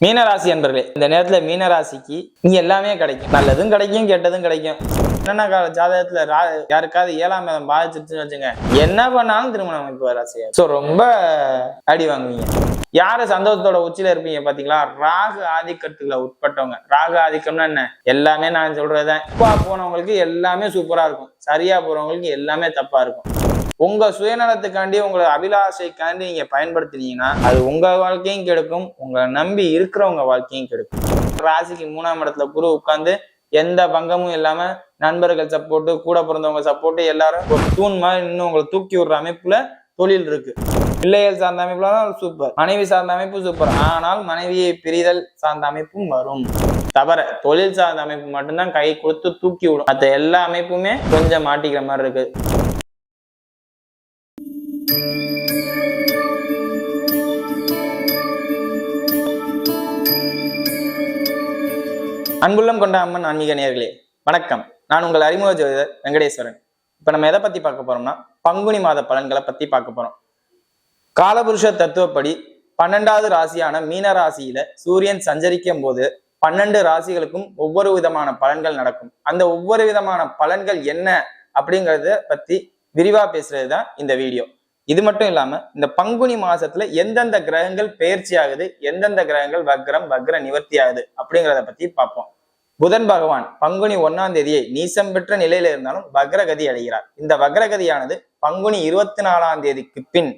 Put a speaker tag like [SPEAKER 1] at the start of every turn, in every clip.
[SPEAKER 1] மீனராசி என்பர்களே இந்த நேரத்துல மீனராசிக்கு இங்க எல்லாமே கிடைக்கும். நல்லதும் கிடைக்கும் கெட்டதும் கிடைக்கும். என்னென்ன கால ஜாதகத்துல ரா- யாருக்காவது ஏழாம் மாதம் பாதிச்சிருச்சுன்னு வச்சுங்க என்ன பண்ணாலும் திருமணம் அமைப்பு ராசியா ஸோ ரொம்ப அடி வாங்குவீங்க. யாரு சந்தோஷத்தோட உச்சியில இருப்பீங்க பாத்தீங்களா? ராகு ஆதிக்கத்துல உட்பட்டவங்க. ராகு ஆதிக்கம்னா என்ன? எல்லாமே நான் சொல்றதுதான். இப்போ போனவங்களுக்கு எல்லாமே சூப்பரா இருக்கும். சரியா போறவங்களுக்கு எல்லாமே தப்பா இருக்கும். உங்க சுயநலத்துக்காண்டி உங்களை அபிலாஷைக்காண்டி நீங்க பயன்படுத்தினீங்கன்னா அது உங்க வாழ்க்கையும் கெடுக்கும் உங்களை நம்பி இருக்கிறவங்க வாழ்க்கையும் கெடுக்கும். ராசிக்கு மூணாம் இடத்துல குரு உட்கார்ந்து எந்த பங்கமும் இல்லாம நண்பர்கள் சப்போர்ட்டு கூட பிறந்தவங்க சப்போர்ட்டு எல்லாரும் ஒரு தூண் மாதிரி இன்னும் உங்களை தூக்கி விடுற அமைப்புல தொழில் இருக்கு. பிள்ளைகள் சார்ந்த அமைப்புலாம் சூப்பர் மனைவி சார்ந்த அமைப்பு சூப்பர் ஆனால் மனைவியை பிரிதல் சார்ந்த அமைப்பும் வரும். தவிர தொழில் சார்ந்த அமைப்பு மட்டும்தான் கை கொடுத்து தூக்கி விடும். மற்ற எல்லா அமைப்புமே கொஞ்சம் மாட்டிக்கிற மாதிரி இருக்கு. அன்புள்ளம் கொண்ட அம்மன் ஆன்மீக நேர்களே வணக்கம். நான் உங்கள் அறிமுக ஜோதிடர் வெங்கடேஸ்வரன். இப்போ நம்ம எதை பத்தி பார்க்க போறோம்னா பங்குனி மாத பலன்களை பத்தி பார்க்க போறோம். காலபுருஷ தத்துவப்படி பன்னெண்டாவது ராசியான மீன ராசியில சூரியன் சஞ்சரிக்கும் போது பன்னெண்டு ராசிகளுக்கும் ஒவ்வொரு விதமான பலன்கள் நடக்கும். அந்த ஒவ்வொரு விதமான பலன்கள் என்ன அப்படிங்கறத பத்தி விரிவா பேசுறது தான் இந்த வீடியோ. இது மட்டும் இல்லாம இந்த பங்குனி மாசத்துல எந்தெந்த கிரகங்கள் பெயர்ச்சி ஆகுது எந்தெந்த கிரகங்கள் வக்ரம் வக்ர நிவர்த்தி ஆகுது அப்படிங்கிறத பத்தி பார்ப்போம். புதன் பகவான் பங்குனி ஒன்னாம் தேதியை நீசம் பெற்ற நிலையில இருந்தாலும் வக்ரகதி அடைகிறார். இந்த வக்ரகதியானது பங்குனி இருபத்தி நாலாம் தேதிக்கு பின்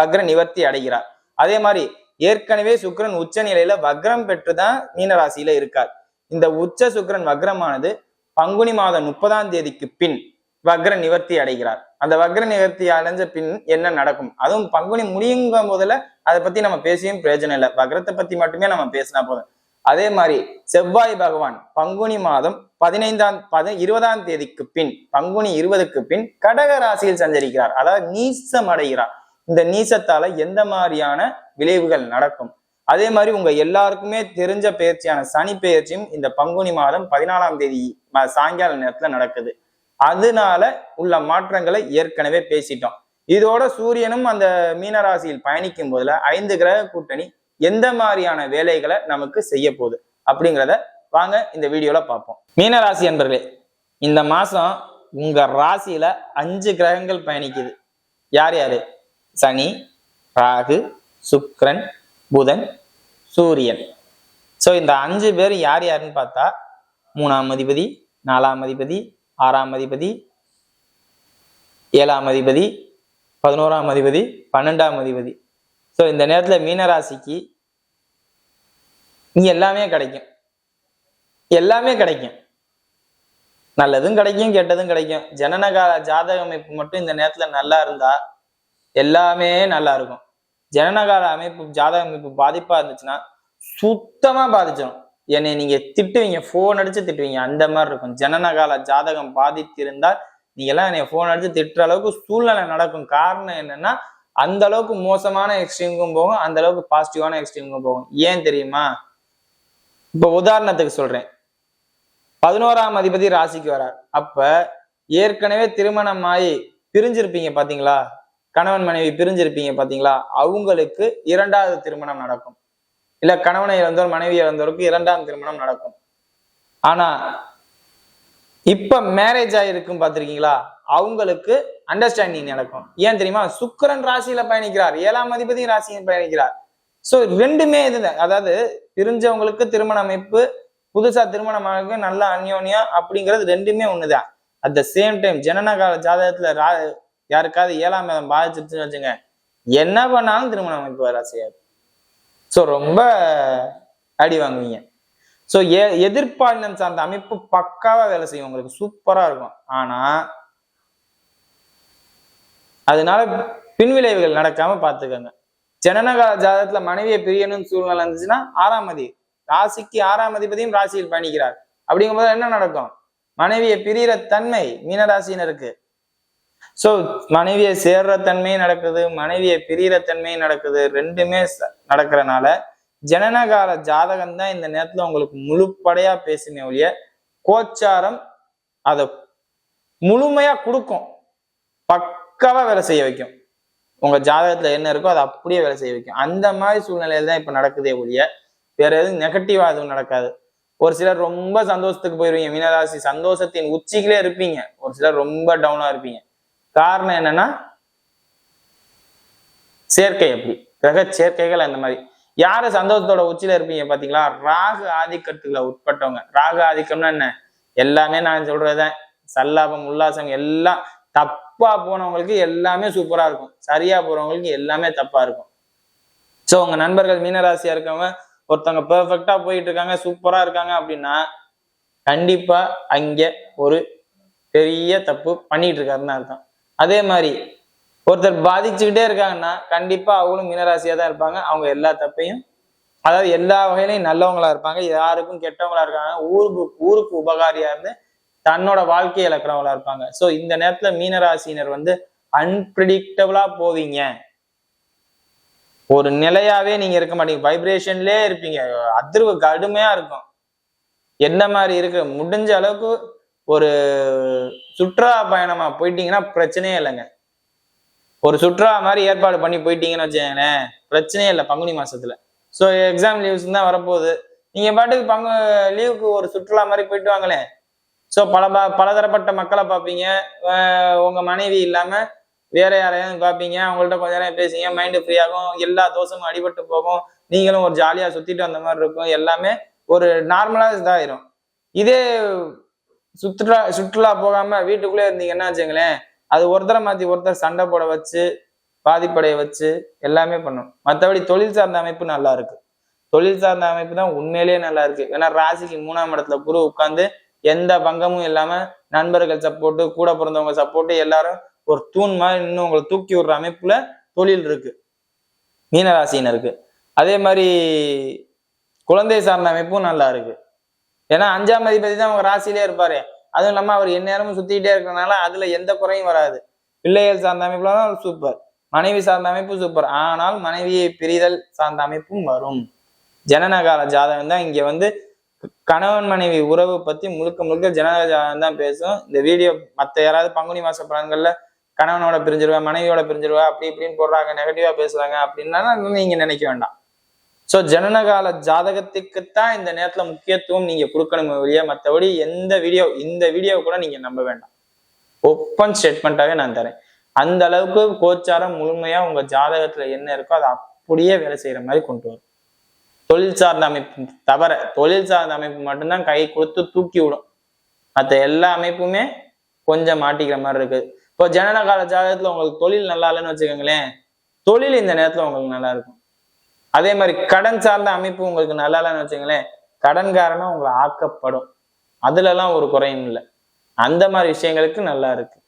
[SPEAKER 1] வக்ர நிவர்த்தி அடைகிறார். அதே மாதிரி ஏற்கனவே சுக்கரன் உச்ச நிலையில வக்ரம் பெற்றுதான் மீனராசியில இருக்கார். இந்த உச்ச சுக்கிரன் வக்ரமானது பங்குனி மாதம் முப்பதாம் தேதிக்கு பின் வக்ர நிவர்த்தி அடைகிறார். அந்த வக்ர நிவர்த்தி அடைஞ்ச பின் என்ன நடக்கும்? அதுவும் பங்குனி முடியுங்கும் போதுல அதை பத்தி நம்ம பேசியும் பிரயோஜனம் இல்லை. வக்ரத்தை பத்தி மட்டுமே நம்ம பேசினா போதும். அதே மாதிரி செவ்வாய் பகவான் பங்குனி மாதம் பதினைந்தாம் பதி இருபதாம் தேதிக்கு பின் பங்குனி இருபதுக்கு பின் கடக ராசியில் சஞ்சரிக்கிறார். அதாவது நீசம் அடைகிறார். இந்த நீசத்தால எந்த மாதிரியான விளைவுகள் நடக்கும்? அதே மாதிரி உங்க எல்லாருக்குமே தெரிஞ்ச பயிற்சியான சனி பயிற்சியும் இந்த பங்குனி மாதம் பதினாலாம் தேதி சாயங்கால நேரத்துல நடக்குது. அதனால உள்ள மாற்றங்களை ஏற்கனவே பேசிட்டோம். இதோட சூரியனும் அந்த மீனராசியில் பயணிக்கும் போதுல ஐந்து கிரக கூட்டணி எந்த மாதிரியான வேலைகளை நமக்கு செய்ய போகுது அப்படிங்கிறத வாங்க இந்த வீடியோல பார்ப்போம். மீனராசி என்பர்களே இந்த மாசம் உங்க ராசியில அஞ்சு கிரகங்கள் பயணிக்குது. யார் யாரு? சனி ராகு சுக்ரன் புதன் சூரியன். ஸோ இந்த அஞ்சு பேர் யார் யாருன்னு பார்த்தா மூணாம் அதிபதி நாலாம் அதிபதி ஆறாம் அதிபதி ஏழாம் அதிபதி பதினோராம் அதிபதி பன்னெண்டாம் அதிபதி. ஸோ இந்த நேரத்தில் மீனராசிக்கு நீ எல்லாமே கிடைக்கும். எல்லாமே கிடைக்கும். நல்லதும் கிடைக்கும் கெட்டதும் கிடைக்கும். ஜனனகால ஜாதக அமைப்பு மட்டும் இந்த நேரத்துல நல்லா இருந்தா எல்லாமே நல்லா இருக்கும். ஜனனகால அமைப்பு ஜாதக அமைப்பு பாதிப்பா இருந்துச்சுன்னா சுத்தமா பாதிச்சிடும் என்னை நீங்க திட்டுவீங்க ஃபோன் அடிச்சு திட்டுவீங்க. அந்த மாதிரி இருக்கும். ஜனனகால ஜாதகம் பாதித்திருந்தால் நீங்க எல்லாம் என்னை ஃபோன் அடிச்சு திட்டுற அளவுக்கு சூழ்நிலை நடக்கும். காரணம் என்னன்னா அந்த அளவுக்கு மோசமான எக்ஸ்ட்ரீமுக்கும் போகும் அந்த அளவுக்கு பாசிட்டிவான எக்ஸ்ட்ரீமுக்கும் போகும். ஏன் தெரியுமா? இப்ப உதாரணத்துக்கு சொல்றேன். பதினோராம் அதிபதி ராசிக்கு வரார். அப்ப ஏற்கனவே திருமணம் ஆகி பிரிஞ்சிருப்பீங்க பாத்தீங்களா? கணவன் மனைவி பிரிஞ்சிருப்பீங்க பாத்தீங்களா? அவங்களுக்கு இரண்டாவது திருமணம் நடக்கும். இல்ல கணவனை இழந்தோர் மனைவி இழந்தோருக்கு இரண்டாம் திருமணம் நடக்கும். ஆனா இப்ப மேரேஜ் ஆயிருக்கும் பார்த்திருக்கீங்களா? அவங்களுக்கு அண்டர்ஸ்டாண்டிங் நடக்கும். ஏன் தெரியுமா? சுக்கிரன் ராசியில பயணிக்கிறார். ஏழாம் அதிபதி ராசியில் பயணிக்கிறார். சோ ரெண்டுமே இதுதான் அதாவது பிரிஞ்சவங்களுக்கு திருமண அமைப்பு புதுசா திருமணமாக நல்ல அந்யோன்யா அப்படிங்கிறது ரெண்டுமே ஒண்ணுதான். அட் த சேம் டைம் ஜனனகால ஜாதகத்துல ரா யாருக்காவது ஏழாம் மாதம் பாதிச்சிருச்சுன்னு வச்சுங்க என்ன பண்ணாலும் திருமண அமைப்பு வர செய்யாது ஸோ ரொம்ப அடி வாங்குவீங்க. ஸோ எ எதிர்ப்பாலினம் சார்ந்த அமைப்பு பக்காவா வேலை செய்யும். உங்களுக்கு சூப்பரா இருக்கும். ஆனா அதனால பின்விளைவுகள் நடக்காம பார்த்துக்கோங்க ஜனனகால ஜாதகத்துல மனைவியை பிரியணும்னு சூழ்நிலை இருந்துச்சுன்னா ஆறாம் மதி ராசிக்கு ஆறாம் அதிபதியும் ராசியில் பயணிக்கிறார். அப்படிங்கும்போது என்ன நடக்கும்? மனைவியை பிரியிற தன்மை மீனராசினருக்கு ஸோ மனைவியை சேர்ற தன்மையும் நடக்குது மனைவியை பிரியிற தன்மையும் நடக்குது. ரெண்டுமே நடக்கிறனால ஜனனகால ஜாதகம் தான் இந்த நேரத்துல உங்களுக்கு முழுப்படையா பேசுமே ஒழிய கோச்சாரம் அதை முழுமையா கொடுக்கும். பக்காவா வேலை செய்ய வைக்கும். உங்க ஜாதகத்துல என்ன இருக்கோ அதை அப்படியே வேலை செய்ய வைக்கும். அந்த மாதிரி சூழ்நிலையில தான் இப்ப நடக்குதே ஒழிய வேற எதுவும் நெகட்டிவா எதுவும் நடக்காது. ஒரு சிலர் ரொம்ப சந்தோஷத்துக்கு போயிருவீங்க. மீனராசி சந்தோஷத்தின் உச்சிக்கிலே இருப்பீங்க. ஒரு சிலர் ரொம்ப டவுனா இருப்பீங்க. காரணம் என்னன்னா சேர்க்கை அப்படி. கிரக சேர்க்கைகள் அந்த மாதிரி. யாரு சந்தோஷத்தோட உச்சியில இருப்பீங்க பாத்தீங்களா? ராகு ஆதிக்கத்துல உட்பட்டவங்க. ராகு ஆதிக்கம்னா என்ன? எல்லாமே நான் சொல்றதுதான் சல்லாபம் உல்லாசம் எல்லாம் தப்பா போனவங்களுக்கு எல்லாமே சூப்பரா இருக்கும். சரியா போறவங்களுக்கு எல்லாமே தப்பா இருக்கும். சோ உங்க நண்பர்கள் மீனராசியா இருக்கவங்க ஒருத்தவங்க பெர்ஃபெக்டா போயிட்டு இருக்காங்க சூப்பரா இருக்காங்க அப்படின்னா கண்டிப்பா அங்க ஒரு பெரிய தப்பு பண்ணிட்டு இருக்காருன்னு அர்த்தம். அதே மாதிரி ஒருத்தர் பாதிச்சுக்கிட்டே இருக்காங்கன்னா கண்டிப்பா அவங்களும் மீனராசியா தான் இருப்பாங்க. அவங்க எல்லா தப்பையும் அதாவது எல்லா வகையிலையும் நல்லவங்களா இருப்பாங்க. யாருக்கும் கெட்டவங்களா இருக்காங்க ஊருக்கு ஊருக்கு உபகாரியா இருந்து தன்னோட வாழ்க்கையை இழக்கிறவங்களா இருப்பாங்க. சோ இந்த நேரத்துல மீனராசினர் வந்து அன்பிரிடிக்டபிளா போவீங்க. ஒரு நிலையாவே நீங்க இருக்க மாட்டீங்க. வைப்ரேஷன்லயே இருப்பீங்க. அதிர்வு கடுமையா இருக்கும். என்ன மாதிரி இருக்கு? முடிஞ்ச அளவுக்கு ஒரு சுற்றுலா பயணமா போயிட்டீங்கன்னா பிரச்சனையே இல்லைங்க. ஒரு சுற்றுலா மாதிரி ஏற்பாடு பண்ணி போயிட்டீங்கன்னு வச்சுக்கோங்களேன் பிரச்சனையே இல்லை பங்குனி மாசத்துல. ஸோ எக்ஸாம் லீவ்ஸ் தான் வரப்போகுது. நீங்க பாட்டுக்கு பங்கு லீவுக்கு ஒரு சுற்றுலா மாதிரி போயிட்டு வாங்களேன் ஸோ பல ப- பலதரப்பட்ட மக்களை பார்ப்பீங்க. உங்க மனைவி இல்லாம வேற யாரையாவது பார்ப்பீங்க. அவங்கள்ட்ட கொஞ்ச நேரம் பேசுங்க. மைண்டு ஃப்ரீ ஆகும். எல்லா தோசமும் அடிபட்டு போகும். நீங்களும் ஒரு ஜாலியா சுத்திட்டு வந்த மாதிரி இருக்கும். எல்லாமே ஒரு நார்மலா இதாயிரும். இதே சுற்றுலா சுற்றுலா போகாம வீட்டுக்குள்ளே இருந்தீங்கன்னா வச்சுங்களேன் அது ஒருத்தரை மாத்தி ஒருத்தர் சண்டை போட வச்சு பாதிப்படைய வச்சு எல்லாமே பண்ணணும் மற்றபடி தொழில் சார்ந்த அமைப்பு நல்லா இருக்கு. தொழில் சார்ந்த அமைப்பு தான் உண்மையிலேயே நல்லா இருக்கு. ஏன்னா ராசிக்கு மூணாம் இடத்துல குரு உட்காந்து எந்த பங்கமும் இல்லாம நண்பர்கள் சப்போர்ட்டு கூட பிறந்தவங்க சப்போர்ட்டு எல்லாரும் ஒரு தூண் மாதிரி இன்னும் உங்களை தூக்கி விடுற அமைப்புல தொழில் இருக்கு. மீனராசினருக்கு அதே மாதிரி குழந்தை சார்ந்த அமைப்பும் நல்லா இருக்கு. ஏன்னா அஞ்சாம் அதிபதி தான் உங்க ராசியிலே இருப்பாரு. அதுவும் இல்லாம அவர் எந்நேரமும் சுத்திக்கிட்டே இருக்கிறனால அதுல எந்த குறையும் வராது. பிள்ளைகள் சார்ந்த அமைப்புல தான் சூப்பர் மனைவி சார்ந்த அமைப்பு சூப்பர் ஆனால் மனைவியை பிரிதல் சார்ந்த அமைப்பும் வரும். ஜனனகால ஜாதகம் தான் இங்க வந்து கணவன் மனைவி உறவு பத்தி முழுக்க முழுக்க ஜனனகால ஜாதகம் தான் பேசும். இந்த வீடியோ மத்த யாராவது பங்குனி மாச பலன்கள்ல கணவனோட பிரிஞ்சிருவா மனைவியோட பிரிஞ்சிருவா அப்படி இப்படின்னு போடுறாங்க நெகட்டிவா பேசுறாங்க அப்படின்னா நீங்க நினைக்க வேண்டாம். ஸோ ஜனனகால ஜாதகத்துக்குத்தான் இந்த நேரத்துல முக்கியத்துவம் நீங்க கொடுக்கணுமே வழியா மற்றபடி எந்த வீடியோ இந்த வீடியோ கூட நீங்க நம்ப வேண்டாம். ஓப்பன் ஸ்டேட்மெண்ட்டாவே நான் தரேன். அந்த அளவுக்கு கோச்சாரம் முழுமையா உங்க ஜாதகத்துல என்ன இருக்கோ அதை அப்படியே வேலை செய்யற மாதிரி கொண்டு வரும். தொழில் சார்ந்த அமைப்பு தவிர தொழில் சார்ந்த அமைப்பு மட்டும்தான் கை கொடுத்து தூக்கி விடும். மற்ற எல்லா அமைப்புமே கொஞ்சம் மாட்டிக்கிற மாதிரி இருக்குது இப்போ ஜனனகால ஜாதகத்துல உங்களுக்கு தொழில் நல்லா இல்லைன்னு வச்சுக்கோங்களேன். தொழில் இந்த நேரத்துல உங்களுக்கு நல்லா இருக்கும். அதே மாதிரி கடன் சார்ந்த அமைப்பு உங்களுக்கு நல்லா இல்லைன்னு வச்சுங்களேன் கடன் காரணம் உங்களை ஆக்கப்படும். அதுலலாம் ஒரு குறையும் இல்லை. அந்த மாதிரி விஷயங்களுக்கு நல்லா இருக்கு.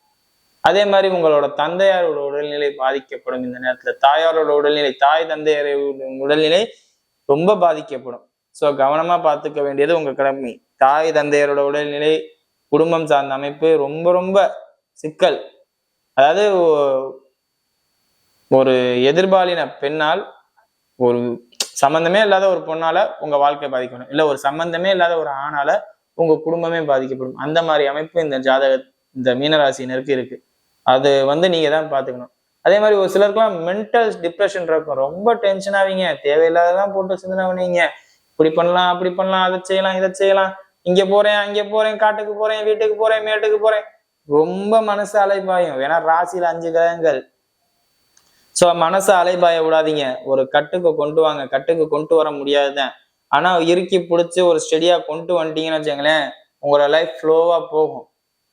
[SPEAKER 1] அதே மாதிரி உங்களோட தந்தையாரோட உடல்நிலை பாதிக்கப்படும். இந்த நேரத்துல தாயாரோட உடல்நிலை தாய் தந்தையாரை உடல்நிலை ரொம்ப பாதிக்கப்படும். ஸோ கவனமா பார்த்துக்க வேண்டியது உங்க கடமை. தாய் தந்தையரோட உடல்நிலை குடும்பம் சார்ந்த அமைப்பு ரொம்ப ரொம்ப சிக்கல். அதாவது ஒரு எதிர்பாலின பெண்ணால் ஒரு சம்பந்தமே இல்லாத ஒரு பொண்ணால உங்க வாழ்க்கை பாதிக்கணும். இல்ல ஒரு சம்பந்தமே இல்லாத ஒரு ஆணால உங்க குடும்பமே பாதிக்கப்படும். அந்த மாதிரி அமைப்பு இந்த ஜாதக இந்த மீனராசினருக்கு இருக்கு. அது வந்து நீங்க தான் பாத்துக்கணும். அதே மாதிரி ஒரு சிலருக்குலாம் மென்டல் டிப்ரெஷன் இருக்கும். ரொம்ப டென்ஷன் ஆவீங்க. தேவையில்லாததான் போட்டு சிந்தனை பண்ணுவீங்க இப்படி பண்ணலாம் அப்படி பண்ணலாம் அதை செய்யலாம் இதை செய்யலாம். இங்க போறேன் அங்க போறேன் காட்டுக்கு போறேன் வீட்டுக்கு போறேன் மேட்டுக்கு போறேன். ரொம்ப மனசு அலைப்பாயும். ஏன்னா ராசியில அஞ்சு கிரகங்கள். சோ மனசை அலைபாய விடாதீங்க. ஒரு கட்டுக்கு கொண்டு வாங்க. கட்டுக்கு கொண்டு வர முடியாதுதான். ஆனா இறுக்கி பிடிச்சி ஒரு ஸ்டெடியா கொண்டு வந்துட்டீங்கன்னு வச்சுங்களேன் உங்களோட லைஃப் ஃப்ளோவா போகும்.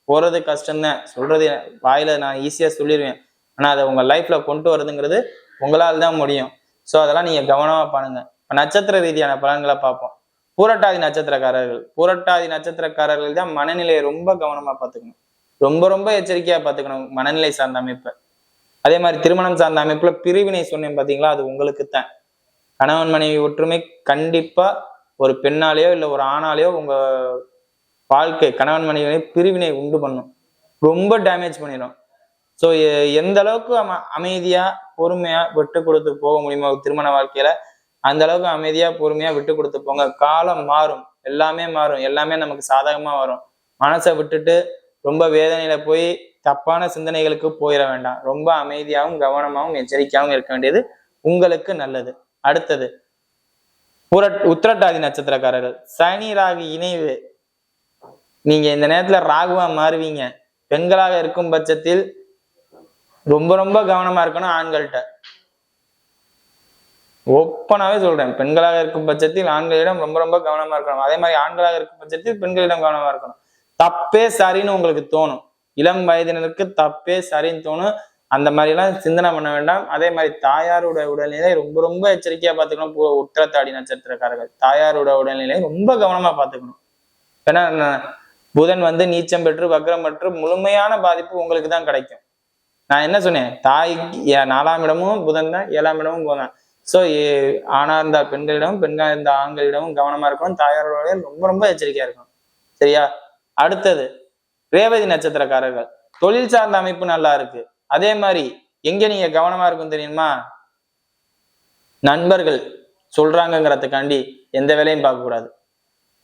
[SPEAKER 1] போறது கஷ்டம்தான். சொல்றது வாயில நான் ஈஸியா சொல்லிடுவேன் ஆனா அதை உங்க லைஃப்ல கொண்டு வரதுங்கிறது உங்களால் தான் முடியும். சோ அதெல்லாம் நீங்க கவனமா பண்ணுங்க. இப்போ நட்சத்திர ரீதியான பலன்களை பார்ப்போம். பூரட்டாதி நட்சத்திரக்காரர்கள். பூரட்டாதி நட்சத்திரக்காரர்கள் தான் மனநிலையை ரொம்ப கவனமா பார்த்துக்கணும். ரொம்ப ரொம்ப எச்சரிக்கையா பார்த்துக்கணும் மனநிலை சார்ந்த அமைப்பை. அதே மாதிரி திருமணம் சார்ந்த அமைப்புல பிரிவினை சொன்னேன் பாத்தீங்களா? அது உங்களுக்கு தான் கணவன் மனைவி ஒற்றுமை கண்டிப்பா ஒரு பெண்ணாலேயோ இல்லை ஒரு ஆணாலேயோ உங்க வாழ்க்கை கணவன் மனைவி பிரிவினை உண்டு பண்ணும். ரொம்ப டேமேஜ் பண்ணிடும் ஸோ எந்த அளவுக்கு அம அமைதியா பொறுமையா விட்டு கொடுத்து போக முடியுமோ திருமண வாழ்க்கையில அந்த அளவுக்கு அமைதியா பொறுமையா விட்டு கொடுத்து போங்க. காலம் மாறும். எல்லாமே மாறும். எல்லாமே நமக்கு சாதகமா வரும். மனசை விட்டுட்டு ரொம்ப வேதனையில போய் தப்பான சிந்தனைகளுக்கு போயிட வேண்டாம். ரொம்ப அமைதியாகவும் கவனமாகவும் எச்சரிக்கையாகவும் இருக்க வேண்டியது உங்களுக்கு நல்லது. அடுத்தது புரட் உத்திரட்டாதி நட்சத்திரக்காரர்கள். சனி ராகு இணைவு. நீங்க இந்த நேரத்துல ராகுவா மாறுவீங்க. பெண்களாக இருக்கும் பட்சத்தில் ரொம்ப ரொம்ப கவனமா இருக்கணும் ஆண்கள்கிட்ட. ஓப்பனாவே சொல்றேன். பெண்களாக இருக்கும் பட்சத்தில் ஆண்களிடம் ரொம்ப ரொம்ப கவனமா இருக்கணும். அதே மாதிரி ஆண்களாக இருக்கும் பட்சத்தில் பெண்களிடம் கவனமா இருக்கணும். தப்பே சரின்னு உங்களுக்கு தோணும். இளம் வயதினருக்கு தப்பே சரின்னு தோணும். அந்த மாதிரி எல்லாம் சிந்தனை பண்ண வேண்டாம். அதே மாதிரி தாயாரோட உடல்நிலை ரொம்ப ரொம்ப எச்சரிக்கையா பார்த்துக்கணும். உற்றத்தாடி உத்திரத்தாடி நட்சத்திரக்காரர்கள். தாயாரோட உடல்நிலை ரொம்ப கவனமா பார்த்துக்கணும். ஏன்னா புதன் வந்து நீச்சம் பெற்று வக்ரம் பெற்று முழுமையான பாதிப்பு உங்களுக்கு தான் கிடைக்கும். நான் என்ன சொன்னேன்? தாய்க்கு நாலாம் இடமும் புதன் தான் ஏழாம் இடமும் போதான் ஸோ ஆணா இருந்த பெண்களிடம் பெண்கள் இருந்த ஆண்களிடமும் கவனமா இருக்கணும். தாயாரோட ரொம்ப ரொம்ப எச்சரிக்கையா இருக்கணும். சரியா? அடுத்தது ரேவதி நட்சத்திரக்காரர்கள். தொழில் சார்ந்த அமைப்பு நல்லா இருக்கு. அதே மாதிரி எங்க நீங்க கவனமா இருக்கும் தெரியுமா? நண்பர்கள் சொல்றாங்கிறதுக்காண்டி எந்த வேலையும் பார்க்க கூடாது.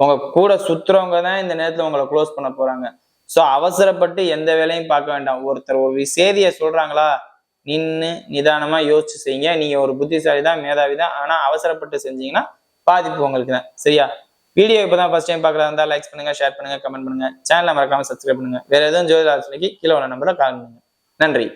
[SPEAKER 1] உங்க கூட சுத்துறவங்க தான் இந்த நேரத்துல உங்களை க்ளோஸ் பண்ண போறாங்க. சோ அவசரப்பட்டு எந்த வேலையும் பார்க்க வேண்டாம். ஒருத்தர் ஒரு செய்தியை சொல்றாங்களா? நின்னு நிதானமா யோசிச்சு செய்யுங்க. நீங்க ஒரு புத்திசாலி தான் மேதாவி தான் ஆனா அவசரப்பட்டு செஞ்சீங்கன்னா பாதிப்பு உங்களுக்கு தான். சரியா? வீடியோ இப்போ தான் ஃபஸ்ட் டைம் பார்க்கறதா இருந்தா லைக் பண்ணுங்க ஷேர் பண்ணுங்க கமெண்ட் பண்ணுங்க. சேனலை மறக்காம சப்ஸ்கிரைப் பண்ணுங்க. வேற எதுவும் ஜோதிட ஆலோசனைக்கு கீழே உள்ள நம்பரை கால் பண்ணுங்க. நன்றி.